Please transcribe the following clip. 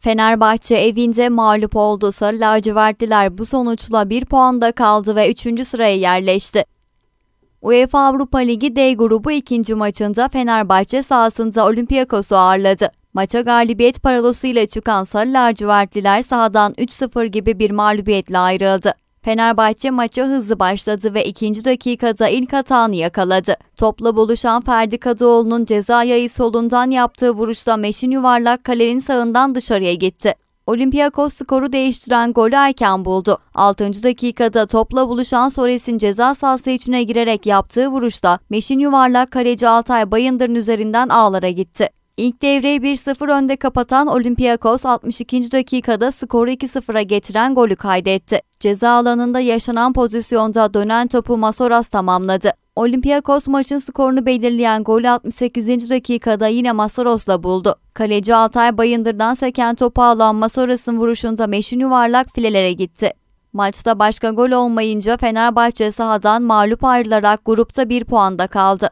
Fenerbahçe evinde mağlup oldu. Sarı lacivertliler bu sonuçla bir puanda kaldı ve 3. sıraya yerleşti. UEFA Avrupa Ligi D grubu ikinci maçında Fenerbahçe sahasında Olympiakos'u ağırladı. Maça galibiyet paralosuyla çıkan Sarı lacivertliler sahadan 3-0 gibi bir mağlubiyetle ayrıldı. Fenerbahçe maça hızlı başladı ve ikinci dakikada ilk hatanı yakaladı. Topla buluşan Ferdi Kadıoğlu'nun ceza yayı solundan yaptığı vuruşla meşin yuvarlak kalenin sağından dışarıya gitti. Olympiakos skoru değiştiren golü erken buldu. 6. dakikada topla buluşan Sores'in ceza sahası içine girerek yaptığı vuruşla meşin yuvarlak kaleci Altay Bayındır'ın üzerinden ağlara gitti. İlk devreyi 1-0 önde kapatan Olympiakos 62. dakikada skoru 2-0'a getiren golü kaydetti. Ceza alanında yaşanan pozisyonda dönen topu Masoras tamamladı. Olympiakos maçın skorunu belirleyen golü 68. dakikada yine Masaros'la buldu. Kaleci Altay Bayındır'dan seken topu alan Masaros'un vuruşunda meşin yuvarlak filelere gitti. Maçta başka gol olmayınca Fenerbahçe sahadan mağlup ayrılarak grupta bir puanda kaldı.